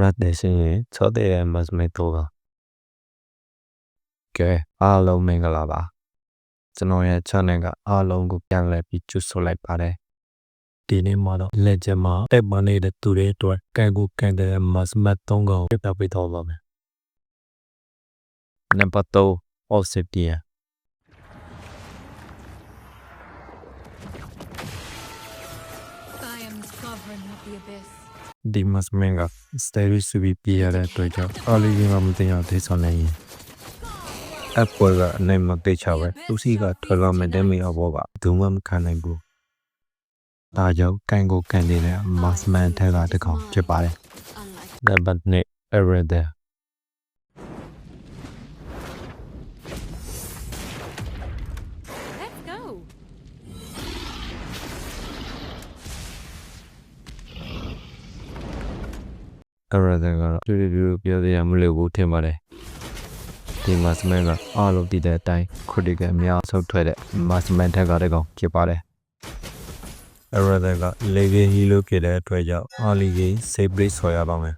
rat တဲ့ရှင်ရင်ချောတဲ့မတ်မေတော့ပါကဲအားလုံးမင်္ဂလာပါကျွန်တော်ရဲ့ channel ကအားလုံးကိုပြန်လည်ပြီးကြိုဆိုလိုက်ပါတယ်ဒီနေ့မှာတော့လက်ချက်မှာတက်မနေတဲ့သူတွေအတွက်ကန်ကိုကန်တဲ့ must mat 3ကောင်ပြပြပေးတော့ပါမယ်နံပါတ်3 obsidian I sovereign of the abyss. ဒီ must man က steady စုပြီးပြရတဲ့အတွက်ကြောင့်အားလေးကမတင်ရသေးဆောင်နေရင်အပေါ်ကအနိုင်မသိချပဲသူစီကထွက်လာမဲ့တဲ့မီအဘောကဒုံမမခံနိုင်ဘူးဒါကြောင့်ကန်ကိုကန်နေတဲ့ must man ထက်ကတစ်ကောင်ဖြစ်ပါတယ် Unlike နံပါတ်2 Erader let's Erader ကတော့တူတူတူပြောရမလို့ဘူးထင်ပါတယ်ဒီ must man ကအားလုံးတည်တဲ့အတိုင်း critical အများဆုံးထွက်တဲ့ must man ထက်ကတစ်ကောင်ဖြစ်ပါတယ် Erader က level hero ဖြစ်တဲ့အတွက်ကြောင့်အားလီကြီး save rate ဆော်ရပါမယ်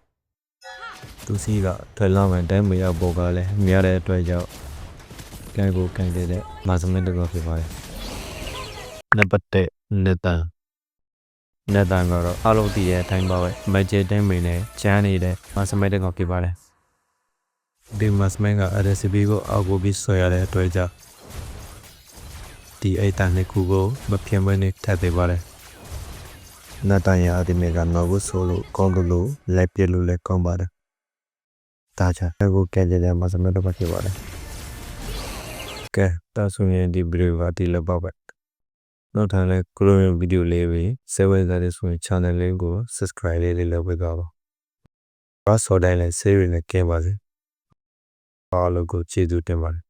သူစီကထွက်လာမဲ့တိုင်းမရောက်ပေါ်ကလည်းများတဲ့အတွက်ကြောင့်ကန်ကိုကန်တဲ့ must man တစ်ကောင်ဖြစ်ပါတယ်နံပါတ်1နေတန် နေတန်ကတော့အားလုံးတည်တဲ့အတိုင်းပါပဲ magic တိုင်းမင်းနဲ့ချမ်းနေတဲ့ must man တစ်ကောင်ဖြစ်ပါတယ်ဒီ must man က RCB ကိုအောက်ကိုပြီးဆွဲရတဲ့အတွက်ကြောင့်ဒီအိတ်တန်နှစ်ခုကိုမပြင်းမနေထပ်သေးပါတယ်နတ်တန်ရအဒီမေကတော့ကိုဆိုလို့ကောင်းလို့လို့လက်ပြလို့လည်းကောင်းပါတယ်ဒါချာကိုကဲကြတဲ့ must man တော့ဖြစ်ပါတယ်ကဲဒါဆိုရင်ဒီဗီဒီယိုကဒီလောက်ပါပဲ နောက်ထပ်လည်းကိုလိုဗီဒီယိုလေးပဲစေဝဲစားတဲ့ဆိုရင် channel လေးကို subscribe လေးလေးလုပ်ပေးကြပါဘာစော်တိုင်းလဲ save နဲ့ကဲပါစေအားလုံးကိုကျေးဇူးတင်ပါတယ်